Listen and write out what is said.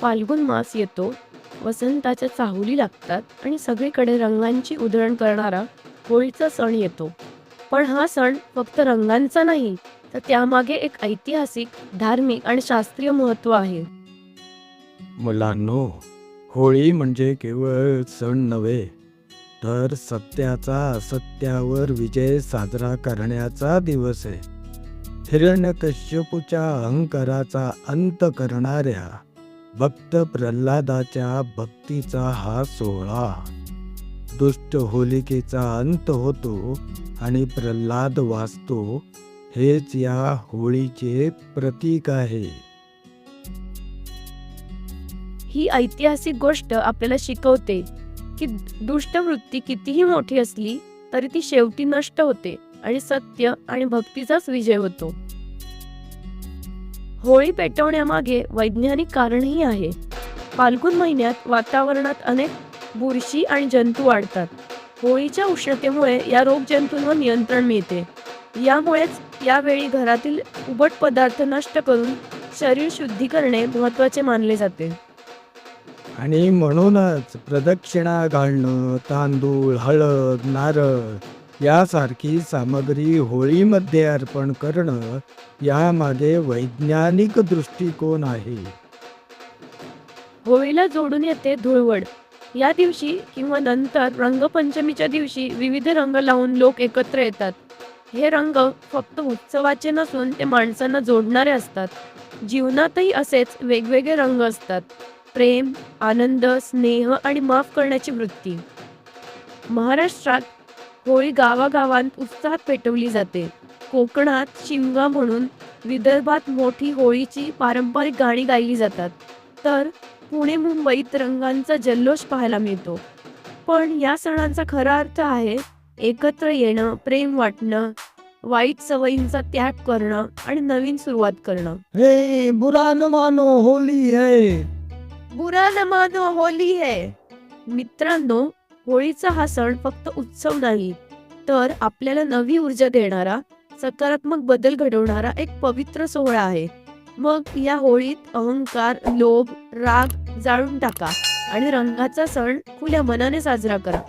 फाल्गुन मास येतो वसंताच्या चाहुली लागतात आणि सगळीकडे रंगांची उधळण करणारा होळीचा सण येतो. पण हा सण फक्त रंगांचा नाही तर त्यामागे एक ऐतिहासिक धार्मिक आणि शास्त्रीय महत्त्व आहे. मुलांनो होळी म्हणजे केवळ सण नव्हे तर सत्याचा असत्यावर विजय साजरा करण्याचा दिवस आहे. हिरण्यकश्यपूच्या अहंकाराचा अंत करणाऱ्या भक्त प्रल्हादाच्या भक्तीचा हा सोहळा. दुष्ट होलिकेचा अंत होतो आणि प्रल्हाद वाचतो हेच या होळीचे प्रतीक आहे. ही ऐतिहासिक गोष्ट आपल्याला शिकवते की दुष्ट वृत्ती कितीही मोठी असली तरी ती शेवटी नष्ट होते आणि सत्य आणि भक्तीचाच विजय होतो. होळी पेटवण्यामागे वैज्ञानिक कारणही आहे. फाल्गुन महिन्यात वातावरणात अनेक बुरशी आणि जंतू वाढतात होळीच्या उष्णतेमुळे या रोगजंतूंवर नियंत्रण मिळते. यामुळेच यावेळी घरातील उबट पदार्थ नष्ट करून शरीर शुद्धी करणे महत्त्वाचे मानले जाते. आणि म्हणूनच प्रदक्षिणा घालणं तांदूळ हळद नारळ यासारखी सामग्री होळीमध्ये अर्पण करणं यामागे वैज्ञानिक दृष्टिकोन आहे. होळीला जोडून येते धुळवड. या दिवशी किंवा नंतर रंगपंचमीच्या दिवशी विविध रंग लावून लोक एकत्र येतात. हे रंग फक्त उत्सवाचे नसून ते माणसांना जोडणारे असतात. जीवनातही असेच वेगवेगळे रंग असतात. प्रेम आनंद स्नेह आणि माफ करण्याची वृत्ती. महाराष्ट्रात होळी गावागावांत उत्साहात पेटवली जाते. कोकणात शिमगा म्हणून विदर्भात मोठी होळीची पारंपरिक गाणी गायली जातात. तर पुणे मुंबईत रंगांचा जल्लोष पाहायला मिळतो. पण या सणांचा खरा अर्थ आहे एकत्र येणं प्रेम वाटणं वाईट सवयींचा त्याग करणं आणि नवीन सुरुवात करणं. हे बुरा न मानो होली है. बुरा न मानो होली है. मित्रांनो होळीचा हा सण फक्त उत्सव नाही तर आपल्याला नवी ऊर्जा देणारा सकारात्मक बदल घडवणारा एक पवित्र सोहळा आहे. मग या होळीत अहंकार लोभ राग जाळून टाका आणि रंगाचा सण खुल्या मनाने साजरा करा.